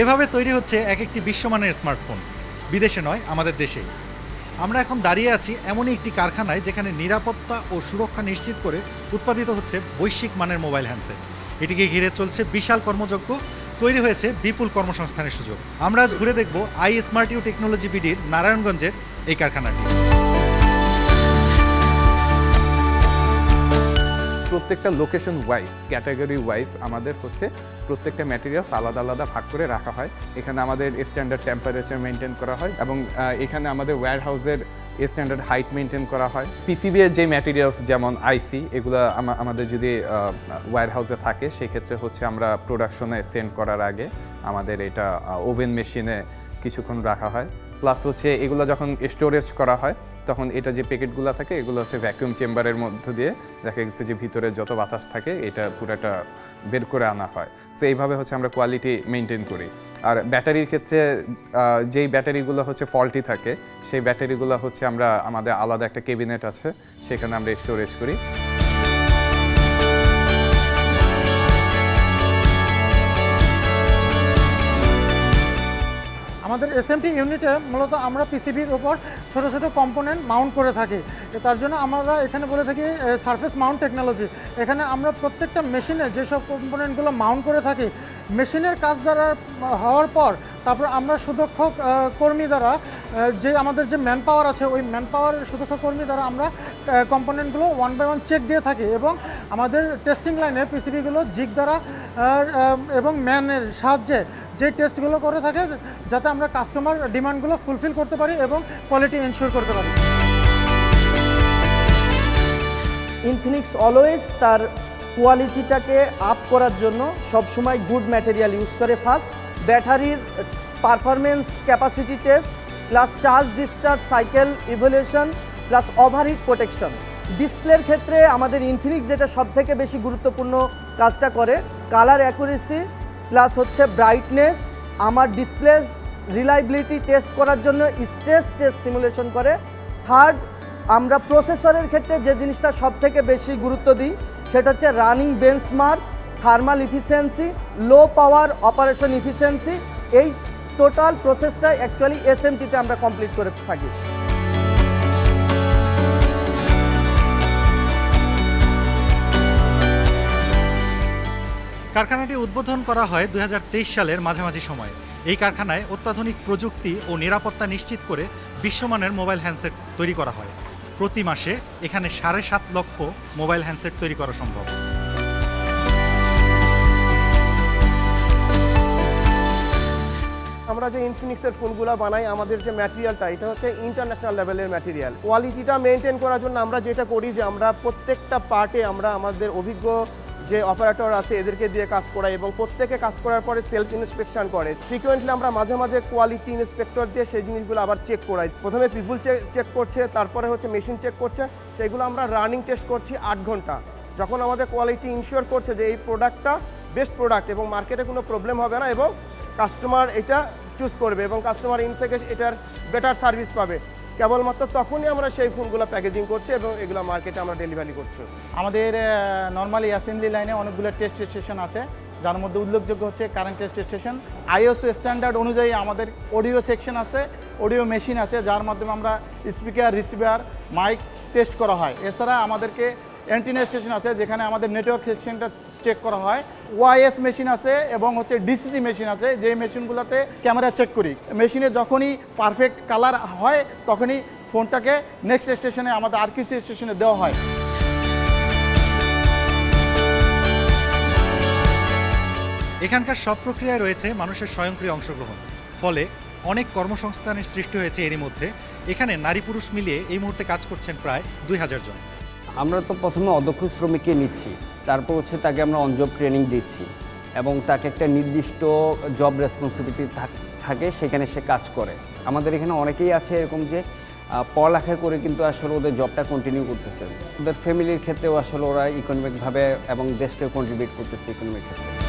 এভাবে তৈরি হচ্ছে এক একটি বিশ্বমানের স্মার্টফোন। বিদেশে নয়, আমাদের দেশেই আমরা এখন দাঁড়িয়ে আছি এমনই একটি কারখানায় যেখানে নিরাপত্তা ও সুরক্ষা নিশ্চিত করে উৎপাদিত হচ্ছে বৈশ্বিক মানের মোবাইল হ্যান্ডসেট। এটিকে ঘিরে চলছে বিশাল কর্মযজ্ঞ, তৈরি হয়েছে বিপুল কর্মসংস্থানের সুযোগ। আমরা আজ ঘুরে দেখব আই স্মার্ট ইউ টেকনোলজি বিডির নারায়ণগঞ্জের এই কারখানাটি। প্রত্যেকটা লোকেশন ওয়াইজ ক্যাটাগরি ওয়াইজ আমাদের হচ্ছে প্রত্যেকটা ম্যাটেরিয়ালস আলাদা আলাদা ভাগ করে রাখা হয়। এখানে আমাদের স্ট্যান্ডার্ড টেম্পারেচার মেনটেন করা হয় এবং এখানে আমাদের ওয়্যার হাউসের স্ট্যান্ডার্ড হাইট মেনটেন করা হয়। পিসিবি এর যে ম্যাটেরিয়ালস যেমন আইসি এগুলো আমা- আমাদের যদি ওয়্যার হাউসে থাকে, সেক্ষেত্রে হচ্ছে আমরা প্রোডাকশনে সেন্ড করার আগে আমাদের এটা ওভেন মেশিনে কিছুক্ষণ রাখা হয়। প্লাস হচ্ছে এগুলো যখন স্টোরেজ করা হয়, তখন এটা যে প্যাকেটগুলো থাকে, এগুলো হচ্ছে ভ্যাকুয়াম চেম্বারের মধ্য দিয়ে দেখা গেছে যে ভিতরে যত বাতাস থাকে, এটা পুরোটা বের করে আনা হয়। তো এইভাবে হচ্ছে আমরা কোয়ালিটি মেনটেন করি। আর ব্যাটারির ক্ষেত্রে যেই ব্যাটারিগুলো হচ্ছে ফল্টি থাকে, সেই ব্যাটারিগুলো হচ্ছে আমরা, আমাদের আলাদা একটা কেবিনেট আছে, সেখানে আমরা স্টোরেজ করি। এসএমটি ইউনিটে মূলত আমরা পিসিবির ওপর ছোট ছোট কম্পোনেন্ট মাউন্ট করে থাকি। তার জন্য আমরা এখানে বলে থাকি সারফেস মাউন্ট টেকনোলজি এখানে আমরা প্রত্যেকটা মেশিনে যেসব কম্পোনেন্টগুলো মাউন্ট করে থাকি মেশিনের কাজ দ্বারা হওয়ার পর তারপর আমরা সুদক্ষ কর্মী দ্বারা যে আমাদের যে ম্যান পাওয়ার আছে, ওই ম্যান পাওয়ার সুদক্ষ কর্মী দ্বারা আমরা কম্পোনেন্টগুলো ওয়ান বাই ওয়ান চেক দিয়ে থাকি এবং আমাদের টেস্টিং লাইনে পিসিবিগুলো জিগ দ্বারা এবং ম্যানের সাহায্যে যে টেস্টগুলো করে থাকে, যাতে আমরা কাস্টমার ডিমান্ডগুলো ফুলফিল করতে পারি এবং কোয়ালিটি এনশিওর করতে পারি। ইনফিনিক্স অলওয়েজ তার কোয়ালিটিটাকে আপ করার জন্য সবসময় গুড ম্যাটেরিয়াল ইউজ করে ফার্স্ট ব্যাটারির performance capacity test plus charge discharge cycle evolution plus overheat protection ডিসপ্লের ক্ষেত্রে আমাদের ইনফিনিক্স যেটা সব থেকে বেশি গুরুত্বপূর্ণ কাজটা করে কালার অ্যাকুরেসি প্লাস হচ্ছে ব্রাইটনেস আমার ডিসপ্লে রিলাইবিলিটি টেস্ট করার জন্য স্ট্রেস টেস্ট সিমুলেশন করে। থার্ড আমরা প্রসেসরের ক্ষেত্রে যে জিনিসটা সব থেকে বেশি গুরুত্ব দিই, সেটা হচ্ছে running benchmark thermal efficiency low power operation efficiency এই টোটাল প্রসেসটা অ্যাকচুয়ালি এসএমটিতে আমরা কমপ্লিট করে থাকি। কারখানাটি উদ্বোধন করা হয় দু হাজার তেইশ সালের মাঝামাঝি সময়ে। এই কারখানায় অত্যাধুনিক প্রযুক্তি ও নিরাপত্তা নিশ্চিত করে বিশ্বমানের মোবাইল হ্যান্ডসেট তৈরি করা হয়। প্রতি মাসে এখানে সাড়ে সাত লক্ষ মোবাইল হ্যান্ডসেট তৈরি করা সম্ভব। আমরা যে ইনফিনিক্সের ফোনগুলো বানাই, আমাদের যে ম্যাটেরিয়ালটা এটা হচ্ছে ইন্টারন্যাশনাল লেভেলের ম্যাটেরিয়াল কোয়ালিটিটা মেনটেন করার জন্য আমরা যেটা করি যে আমরা প্রত্যেকটা পার্টে আমরা আমাদের অভিজ্ঞ যে অপারেটর আছে, এদেরকে দিয়ে কাজ করাই এবং প্রত্যেকে কাজ করার পরে সেলফ ইন্সপেকশন করে। ফ্রিকুয়েন্টলি আমরা মাঝে মাঝে কোয়ালিটি ইন্সপেক্টর দিয়ে সেই জিনিসগুলো আবার চেক করাই। প্রথমে পিপুল চেক করছে, তারপরে হচ্ছে মেশিন চেক করছে। সেগুলো আমরা রানিং টেস্ট করছি আট ঘণ্টা। যখন আমাদের কোয়ালিটি ইনশিওর করছে যে এই প্রোডাক্টটা বেস্ট প্রোডাক্ট এবং মার্কেটে কোনো প্রবলেম হবে না এবং কাস্টমার এটা চুজ করবে এবং কাস্টমার ইন থেকে এটার বেটার সার্ভিস পাবে। কেবলমাত্র তখনই আমরা সেই ফোনগুলো প্যাকেজিং করছি এবং এগুলো মার্কেটে আমরা ডেলিভারি করছি। আমাদের নর্মালি অ্যাসেম্বলি লাইনে অনেকগুলো টেস্ট স্টেশন আছে। যার মধ্যে উল্লেখযোগ্য হচ্ছে current test station ISO standard অনুযায়ী আমাদের অডিও সেকশন আছে অডিও মেশিন আছে, যার মাধ্যমে আমরা স্পিকার রিসিভার মাইক টেস্ট করা হয়। এছাড়া আমাদেরকে অ্যান্টিনা স্টেশন আছে, যেখানে আমাদের নেটওয়ার্ক সেকশনটা চেক করা হয়। ওয়াইএস মেশিন আছে এবং হচ্ছে ডিসিসি মেশিন আছে, যে মেশিনগুলোতে ক্যামেরা চেক করি। মেশিনে যখনই পারফেক্ট কালার হয়, তখনই ফোনটাকে নেক্সট স্টেশনে আমাদের আরকিউসি স্টেশনে দেওয়া হয়। এখানকার সব প্রক্রিয়ায় রয়েছে মানুষের স্বয়ংক্রিয় অংশগ্রহণ। ফলে অনেক কর্মসংস্থানের সৃষ্টি হয়েছে এরই মধ্যে। এখানে নারী পুরুষ মিলিয়ে এই মুহূর্তে কাজ করছেন প্রায় দুই হাজার জন। আমরা তো প্রথমে অদক্ষ শ্রমিককে নিচ্ছি, তারপর হচ্ছে তাকে আমরা অনজব ট্রেনিং দিচ্ছি এবং তাকে একটা নির্দিষ্ট জব রেসপন্সিবিলিটি থাকে সেখানে সে কাজ করে। আমাদের এখানে অনেকেই আছে এরকম যে পড়ালেখা করে কিন্তু আসলে ওদের জবটা কন্টিনিউ করতেছে। ওদের ফ্যামিলির ক্ষেত্রেও আসলে ওরা ইকোনমিকভাবে এবং দেশকে কন্ট্রিবিউট করতেছে ইকোনমিক ক্ষেত্রে।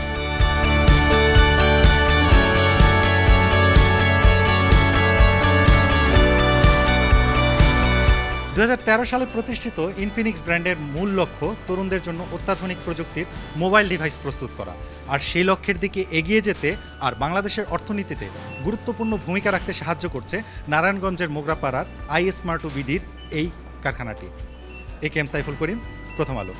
দু হাজার তেরো সালে প্রতিষ্ঠিত ইনফিনিক্স ব্র্যান্ডের মূল লক্ষ্য তরুণদের জন্য অত্যাধুনিক প্রযুক্তির মোবাইল ডিভাইস প্রস্তুত করা। আর সেই লক্ষ্যের দিকে এগিয়ে যেতে আর বাংলাদেশের অর্থনীতিতে গুরুত্বপূর্ণ ভূমিকা রাখতে সাহায্য করছে নারায়ণগঞ্জের মোগরাপাড়ার আইএসমার্টু স্মার্ট বিডির এই কারখানাটি। এ কে এম সাইফুল করিম, প্রথম আলো।